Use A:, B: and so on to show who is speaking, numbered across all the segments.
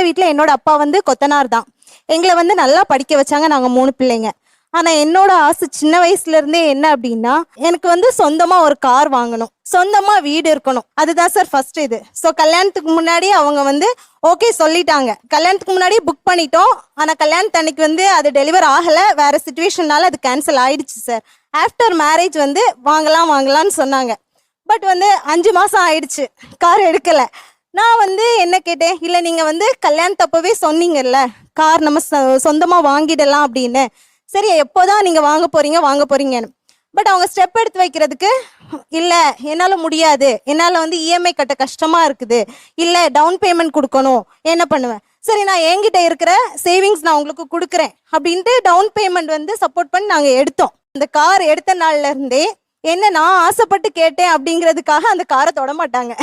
A: என்னோட வீட்டில் என்னோட அப்பா வந்து கொத்தனார் தான். எங்களை வந்து நல்லா படிக்க வச்சாங்க நாங்கள் மூணு பிள்ளைங்க. ஆனால் என்னோட ஆசை சின்ன வயசுல இருந்தே என்ன அப்படின்னா எனக்கு வந்து சொந்தமாக ஒரு கார் வாங்கணும். சொந்தமாக வீடு இருக்கணும். அதுதான் சார் ஃபர்ஸ்ட் இது. ஸோ கல்யாணத்துக்கு முன்னாடி அவங்க வந்து ஓகே சொல்லிட்டாங்க. கல்யாணத்துக்கு முன்னாடி புக் பண்ணிட்டோம். ஆனால் கல்யாணத்து அன்னைக்கு வந்து அது டெலிவர் ஆகலை. வேற சுச்சுவேஷனால அது கேன்சல் ஆயிடுச்சு சார் ஆஃப்டர் மேரேஜ் வந்து வாங்கலாம் வாங்கலாம்னு சொன்னாங்க. பட் வந்து அஞ்சு மாதம் ஆயிடுச்சு. கார் எடுக்கலை. நான் வந்து என்ன கேட்டேன்? இல்லை நீங்கள் வந்து கல்யாணத்தப்பவே சொன்னீங்கல்ல. கார் நம்ம சொந்தமாக வாங்கிடலாம் அப்படின்னு. சரி எப்போதான் நீங்கள் வாங்க போகிறீங்க வாங்க போகிறீங்கன்னு பட் அவங்க ஸ்டெப் எடுத்து வைக்கிறதுக்கு இல்லை என்னால் முடியாது. என்னால் வந்து இஎம்ஐ கட்ட கஷ்டமாக இருக்குது. இல்லை டவுன் பேமெண்ட் கொடுக்கணும். என்ன பண்ணுவேன்? சரி நான் என்கிட்ட இருக்கிற சேவிங்ஸ் நான் உங்களுக்கு கொடுக்குறேன் அப்படின்ட்டு டவுன் பேமெண்ட் வந்து சப்போர்ட் பண்ணி நாங்கள் எடுத்தோம். அந்த கார் எடுத்த நாள்ல இருந்தே என்ன நான் ஆசைப்பட்டு கேட்டேன் அப்படிங்கிறதுக்காக அந்த காரை தொட மாட்டாங்க.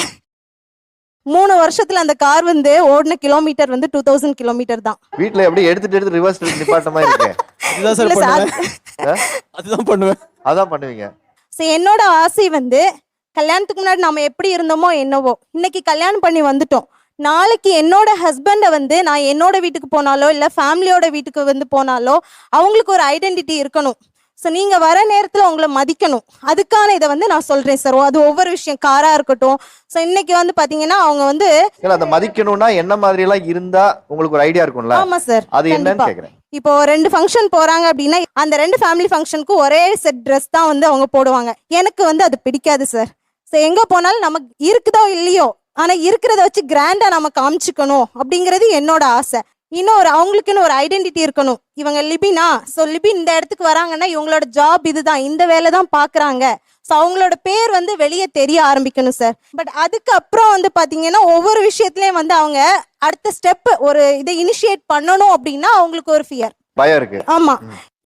A: மூணு வருஷத்துல அந்த கார் வந்து ஓடின கிலோமீட்டர் வந்து டூ தௌசண்ட் கிலோமீட்டர் தான்.
B: வீட்ல எப்படி எடுத்துட்டு எடுத்து ரிவர்ஸ் நிப்பாட்ட மாதிரி இருக்கு?
C: அதுதான் சார்
A: இல்ல சார்
C: பண்ணுவேன். அதுதான் பண்ணுவேன்.
B: அதான் பண்ணுவீங்க.
A: ஸோ என்னோட ஆசை வந்து கல்யாணத்துக்கு முன்னாடி நம்ம எப்படி இருந்தோமோ என்னவோ இன்னைக்கு கல்யாணம் பண்ணி வந்துட்டோம். நாளைக்கு என்னோட ஹஸ்பண்டை வந்து நான் என்னோட வீட்டுக்கு போனாலோ இல்லை ஃபேமிலியோட வீட்டுக்கு வந்து போனாலோ அவங்களுக்கு ஒரு ஐடென்டிட்டி இருக்கணும். ஸோ நீங்கள் வர நேரத்தில் உங்களை மதிக்கணும். அதுக்கான இதை வந்து நான் சொல்கிறேன் சார் அது ஒவ்வொரு விஷயம். காராக இருக்கட்டும். ஸோ இன்னைக்கு வந்து பார்த்தீங்கன்னா அவங்க வந்து
B: இல்ல அந்த மதிக்கணும்னா என்ன மாதிரி எல்லாம் இருந்தா உங்களுக்கு ஒரு ஐடியா இருக்கும்ல?
A: ஆமாம் சார்
B: அது என்னன்னு
A: கண்டிப்பா.
B: கேக்குறேன்.
A: இப்போ ரெண்டு ஃபங்க்ஷன் போறாங்க அப்படின்னா அந்த ரெண்டு ஃபேமிலி ஃபங்க்ஷனுக்கு ஒரே செட் ட்ரெஸ் தான் வந்து அவங்க போடுவாங்க. எனக்கு வந்து அது பிடிக்காது சார் ஸோ எங்க போனாலும் நமக்கு இருக்குதோ இல்லையோ ஆனா இருக்கிறத வச்சு கிராண்டா நம்ம காமிச்சுக்கணும் அப்படிங்கிறது என்னோட ஆசை. இன்னொரு அவங்களுக்குன்னு ஒரு ஐடென்டிட்டி இருக்கணும். இவங்க லிபினா ஸோ லிபி இந்த இடத்துக்கு வராங்கன்னா இவங்களோட ஜாப் இதுதான். இந்த வேலை தான் பாக்குறாங்க. ஸோ அவங்களோட பேர் வந்து வெளியே தெரிய ஆரம்பிக்கணும் சார் பட் அதுக்கப்புறம் வந்து பாத்தீங்கன்னா ஒவ்வொரு விஷயத்துலயும் வந்து அவங்க அடுத்த ஸ்டெப் ஒரு இதை இனிஷியேட் பண்ணணும் அப்படின்னா அவங்களுக்கு ஒரு ஃபியர்
B: பயம் இருக்கு.
A: ஆமா.